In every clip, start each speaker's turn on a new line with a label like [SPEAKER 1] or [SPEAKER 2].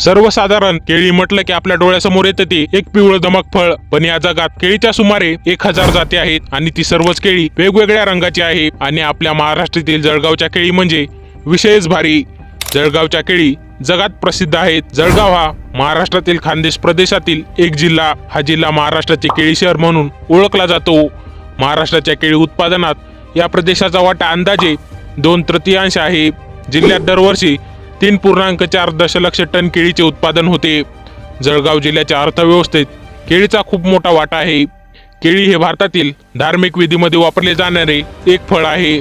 [SPEAKER 1] सर्वसाधारण केळी म्हटलं की आपल्या डोळ्यासमोर येतं ते एक पिवळं दमक फळ. पण या जगात केळीच्या सुमारे एक हजार जाती आहेत आणि ती सर्वच केळी वेगवेगळ्या रंगाची आहे. आणि आपल्या महाराष्ट्रातील जळगावच्या केळी म्हणजे विशेष भारी. जळगावच्या केळी जगात प्रसिद्ध आहेत. जळगाव हा महाराष्ट्रातील खानदेश प्रदेशातील एक जिल्हा. हा जिल्हा महाराष्ट्राचे केळी शहर म्हणून ओळखला जातो. महाराष्ट्राच्या केळी उत्पादनात या प्रदेशाचा वाटा अंदाजे दोन तृतीयांश आहे. जिल्ह्यात दरवर्षी तीन पूर्णांक चार दशलक्ष टन केळीचे उत्पादन होते. जळगाव जिल्ह्याच्या अर्थव्यवस्थेत केळीचा खूप मोठा वाटा आहे. केळी हे भारतातील धार्मिक विधीमध्ये वापरले जाणारे एक फळ आहे.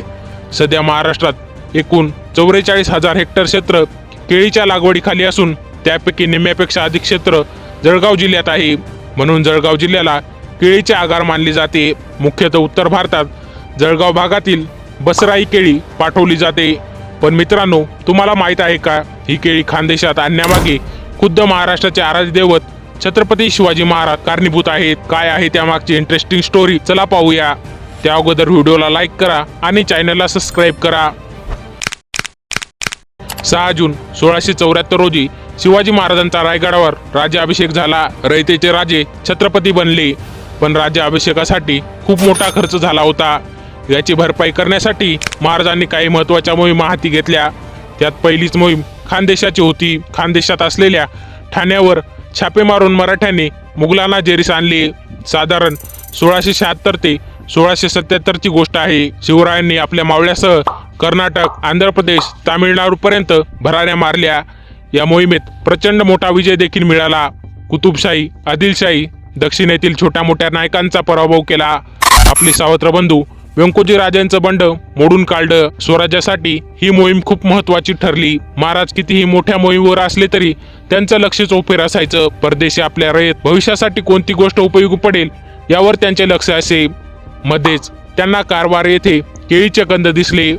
[SPEAKER 1] सध्या महाराष्ट्रात एकूण चौवेचाळीस हजार हेक्टर क्षेत्र केळीच्या लागवडीखाली असून त्यापैकी निम्म्यापेक्षा अधिक क्षेत्र जळगाव जिल्ह्यात आहे. म्हणून जळगाव जिल्ह्याला केळीचे आगार मानले जाते. मुख्यतः उत्तर भारतात जळगाव भागातील बसराई केळी पाठवली जाते. पण मित्रांनो तुम्हाला माहीत आहे का? ही केळी खानदेशात आणण्यामागे खुद्द महाराष्ट्राचे आराध्य दैवत छत्रपती शिवाजी महाराज कारणीभूत आहेत. काय आहे त्यामागची इंटरेस्टिंग स्टोरी चला पाहूया. त्या अगोदर व्हिडिओला लाईक करा आणि चॅनलला सबस्क्राईब करा. सहा जून सोळाशे चौऱ्याहत्तर रोजी शिवाजी महाराजांचा रायगडावर राज्याभिषेक झाला. रयतेचे राजे छत्रपती बनले. पण राज्याभिषेकासाठी खूप मोठा खर्च झाला होता. याची भरपाई करण्यासाठी महाराजांनी काही महत्त्वाच्या मोहिमा हाती घेतल्या. त्यात पहिलीच मोहीम खानदेशाची होती. खानदेशात असलेल्या ठाण्यावर छापे मारून मराठ्यांनी मुघलांना जेरीस आणले. साधारण सोळाशे शहात्तर ते सोळाशे सत्याहत्तरची गोष्ट आहे. शिवरायांनी आपल्या मावळ्यासह कर्नाटक आंध्र प्रदेश तामिळनाडूपर्यंत भराड्या मारल्या. या मोहिमेत प्रचंड मोठा विजय देखील मिळाला. कुतुबशाही आदिलशाही दक्षिणेतील छोट्या मोठ्या नायकांचा पराभव केला. आपले सावत्र बंधू व्यंकोजी राजांचं बंड मोडून काढलं. स्वराज्यासाठी ही मोहीम खूप महत्वाची ठरली. महाराज कितीही मोठ्या मोहिमेवर असले तरी त्यांचं लक्ष चोपेर असायचं परदेशी आपल्या रयत भविष्यासाठी कोणती गोष्ट उपयोगी पडेल यावर त्यांचे लक्ष असे. मध्येच त्यांना कारवार येथे केळीचे कंद दिसले.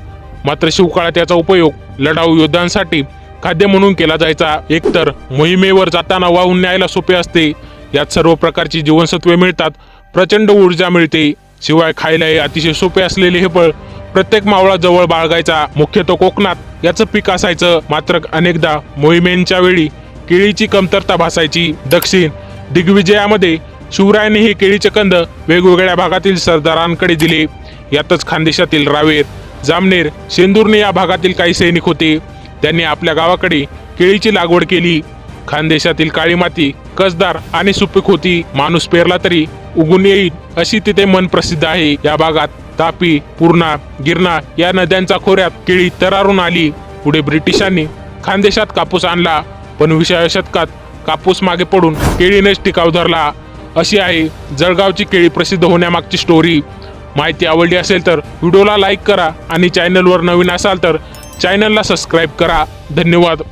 [SPEAKER 1] मात्र शिवकाळात याचा उपयोग लढाऊ योद्धांसाठी खाद्य म्हणून केला जायचा. एकतर मोहिमेवर जाताना वाहून न्यायला सोपे असते. यात सर्व प्रकारची जीवनसत्वे मिळतात. प्रचंड ऊर्जा मिळते. शिवाय खायलाही अतिशय सोपे असलेले हे फळ प्रत्येक मावळा जवळ बाळगायचा. मुख्यतः कोकणात. याचं पीक असायचं मात्र अनेकदा मोहिमेंच्या वेळी केळीची कमतरता भासायची. दक्षिण दिग्विजयामध्ये शिवरायांनी हे केळीचे कंद वेगवेगळ्या भागातील सरदारांकडे दिले. यातच खानदेशातील रावेर जामनेर शेंदूरने या भागातील काही सैनिक होते. त्यांनी आपल्या गावाकडे केळीची लागवड केली. खानदेशातील काळी माती कसदार आणि सुपीक होती. माणूस पेरला तरी उगून येईल अशी तिथे मन प्रसिद्ध आहे. या भागात तापी पूर्णा गिरणा या नद्यांच्या खोऱ्यात केळी तरारून आली. पुढे ब्रिटिशांनी खानदेशात कापूस आणला. पण विषया शतकात कापूस मागे पडून केळीनेच टिकाव धरला. अशी आहे जळगावची केळी प्रसिद्ध होण्यामागची स्टोरी माहिती आवडली असेल तर व्हिडिओला लाईक करा आणि चॅनलवर नवीन असाल तर चॅनलला सबस्क्राईब करा. धन्यवाद.